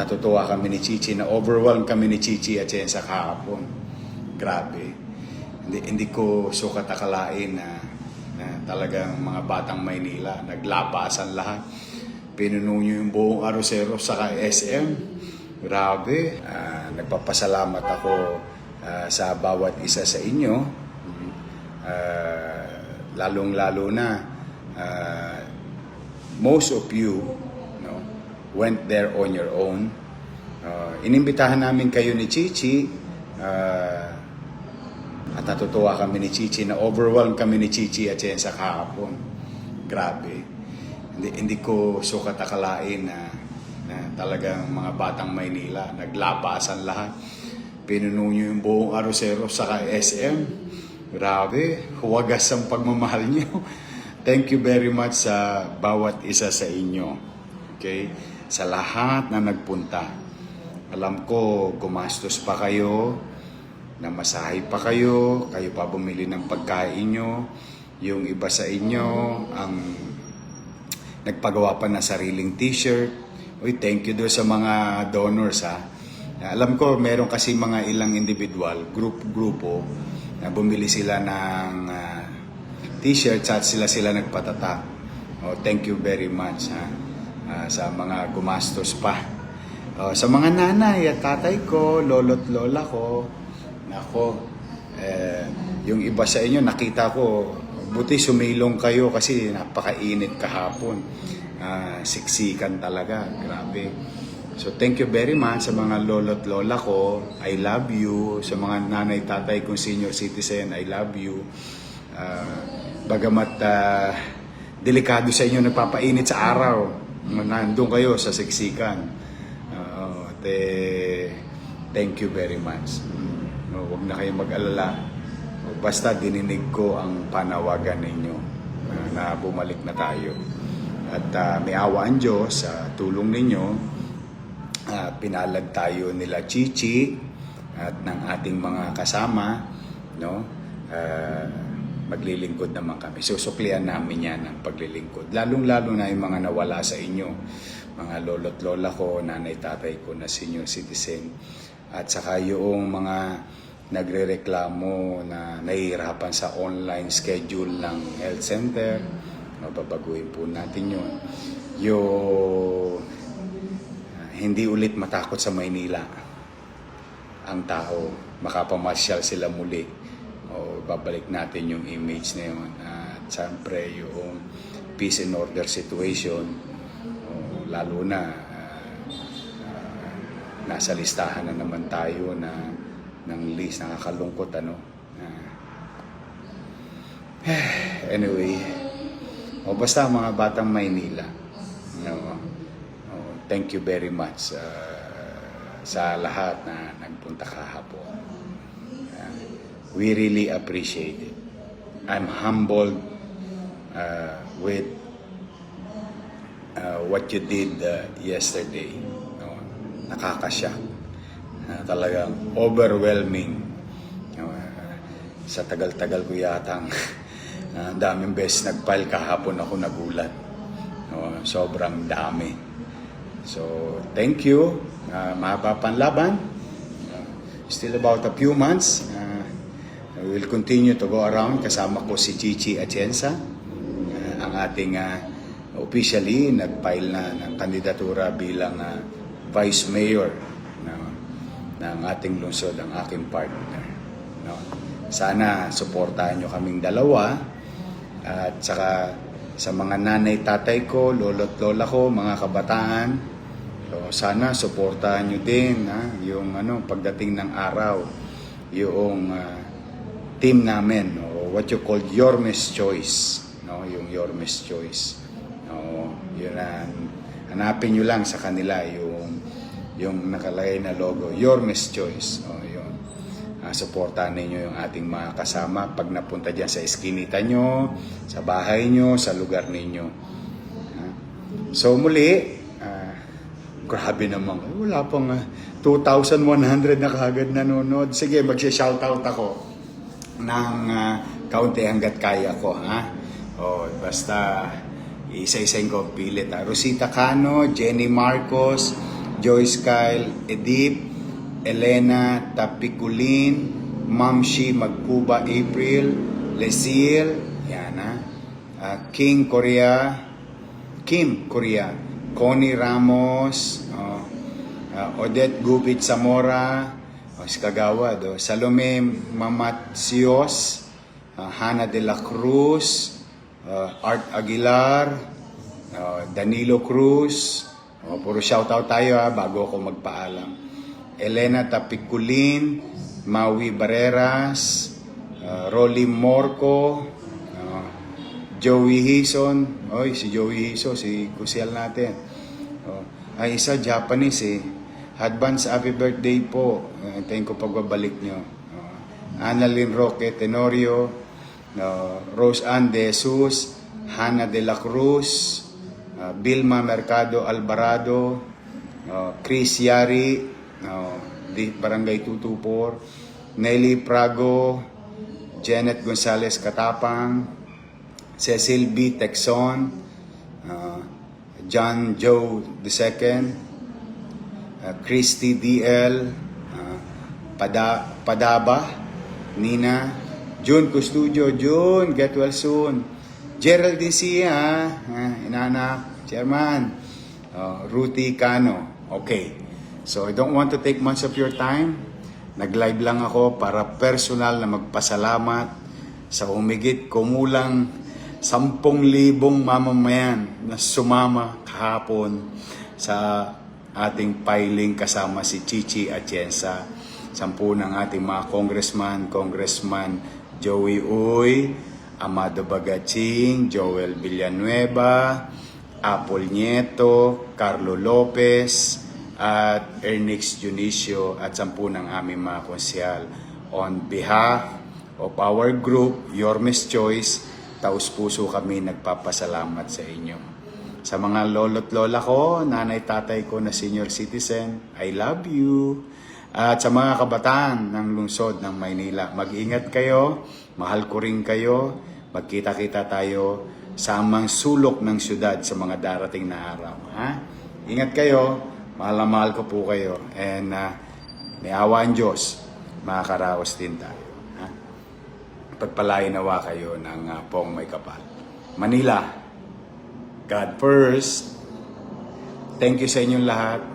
natutuwa kami ni Chichi na overwhelmed kami ni Chichi at siya sa kahapon. Grabe. Hindi, hindi ko sukat akalain na, na talagang mga batang Maynila, naglabasan lahat. Pinuno nyo yung buong Arosero sa SM. Grabe. Ah, nagpapasalamat ako ah, sa bawat isa sa inyo. Ah, lalong-lalo na ah, most of you went there on your own. Uh, inimbitahan namin kayo ni Chichi uh, at natutuwa kami ni Chichi na overwhelmed kami ni Chichi at siya sa kahapon. Grabe. Hindi, hindi ko sukat akalain na, na talagang mga batang Maynila, naglabasan lahat. Pinuno nyo yung buong Arosero sa SM. Grabe, huwagas ang pagmamahal nyo. Thank you very much sa bawat isa sa inyo. Okay? Sa lahat na nagpunta. Alam ko, gumastos pa kayo, namasahe pa kayo, kayo pa bumili ng pagkain nyo. Yung iba sa inyo, ang nagpagawa pa ng sariling t-shirt. Uy, thank you doon sa mga donors ha. Alam ko, meron kasi mga ilang individual, group-grupo, na bumili sila ng ah, t-shirts at sila sila nagpatatak. Oh, thank you very much ha, ah, sa mga gumastos pa. Oh, sa mga nanay at tatay ko, lolo't lola ko, nako, eh, yung iba sa inyo nakita ko, buti sumilong kayo kasi napakainit kahapon. Ah, siksikan talaga, grabe. So thank you very much sa mga lolo't lola ko. I love you. Sa mga nanay tatay kong senior citizen, I love you. Ah, bagamat ah, delikado sa inyo nagpapainit sa araw, nandun kayo sa siksikan. Oo, te, thank you very much. Mm, No, huwag na kayong mag-alala. Basta dininig ko ang panawagan ninyo ah, na bumalik na tayo. At ah, may awa Diyos sa tulong ninyo. ah, pinalad tayo nila Chichi at ng ating mga kasama. No? Ah, maglilingkod naman kami. Susuklian namin yan ang paglilingkod. Lalong-lalo na yung mga nawala sa inyo. Mga lolo't lola ko, nanay tatay ko na senior citizen. At saka yung mga nagre-reklamo na nahihirapan sa online schedule ng health center. Mababaguhin po natin yun. Yung ah, hindi ulit matakot sa Maynila ang tao. Makapamasyal sila muli. O babalik natin yung image na yun. At siyempre yung peace and order situation. Lalo na ah, ah, nasa listahan na naman tayo na ng list nakakalungkot ano. Ah, anyway, o basta mga batang Maynila. No, oh, thank you very much uh, sa lahat na nagpunta kahapon. We really appreciate it. I'm humbled uh, with uh, what you did uh, yesterday. No? Nakakasya. Uh, talagang overwhelming. No? Uh, sa tagal-tagal ko yatang uh, daming beses nag-file kahapon ako nagulat. No? Sobrang dami. So, thank you. Uh, mahaba pang laban. Uh, still about a few months. Uh, we will continue to go around. Kasama ko si Chichi Atienza. Uh, ang ating uh, officially nag-file na ng kandidatura bilang uh, Vice Mayor no, ng ating lungsod, ang aking partner. No? Sana suportahan nyo kaming dalawa at saka sa mga nanay tatay ko, lolo't lola ko, mga kabataan, so sana suportahan nyo din ha, yung ano, pagdating ng araw, yung ah, team namin, o what you call your Miss Choice, no, yung your Miss Choice. No, yun na, hanapin nyo lang sa kanila yung yung nakalagay na logo, your Miss Choice. O, yun. Ah, suportahan ninyo yung ating mga kasama pag napunta dyan sa eskinita nyo, sa bahay nyo, sa lugar ninyo. Ah, So muli, ah, grabe naman. Wala pang ah, 2,100 na kagad nanonood. Sige, magsha-shoutout ako ng ah, kaunti hanggat kaya ko. Ha? O, basta isa-isayin ko pilit. Ha? Rosita Cano, Jenny Marcos, Joyce Kyle, Edip, Elena Tapiculin, Mamshi Magkuba April, Lesil, yan ha. Ah, King Korea, Kim Korea, Connie Ramos, oh, ah, Odette Gupit Zamora, oh, si Kagawad, oh, Salome Mamatsios, ah, Hannah de la Cruz, ah, Art Aguilar, ah, Danilo Cruz, oh, puro shoutout tayo ha, bago ako magpaalam. Elena Tapiculin, Maui Barreras, ah, Rolly Morco, ah, Joey Hison, oy si Joey Hison, si kusyal natin. Oh, ay isa Japanese eh. Advance happy birthday po. Uh, Hintayin ko pagbabalik nyo. Uh, Annalyn Roque Tenorio, uh, Rose Ann De Jesus, Hannah De La Cruz, uh, Vilma Mercado Alvarado, uh, Chris Yari, uh, Barangay 224, Nelly Prago, Janet Gonzalez Katapang, Cecil B. Texon, uh, John Joe II, uh, Christy DL, uh, Pada, Padaba, Nina, June Custudio, June, get well soon. Gerald Sia, uh, inanak, chairman, uh, Ruti Cano. Okay, so I don't want to take much of your time. Nag-live lang ako para personal na magpasalamat sa umigit kumulang 10,000 mamamayan na sumama kahapon sa ating filing kasama si Chichi Atienza. Sampu ng ating mga congressman, congressman Joey Uy, Amado Bagaching, Joel Villanueva, Apple Nieto, Carlo Lopez, at Ernix Junicio at sampu ng aming mga konsyal. On behalf of our group, Your Miss Choice, taus puso kami nagpapasalamat sa inyo. Sa mga lolo't lola ko, nanay tatay ko na senior citizen, I love you. At sa mga kabataan ng lungsod ng Maynila, mag-ingat kayo, mahal ko rin kayo, magkita-kita tayo sa amang sulok ng syudad sa mga darating na araw. Ha? Ingat kayo, mahal na mahal ko po kayo. And uh, may awa ang Diyos, makakaraos din tayo. Ha? Pagpalain nawa kayo ng uh, pong may kapal. Manila, God first. Thank you sa inyong lahat.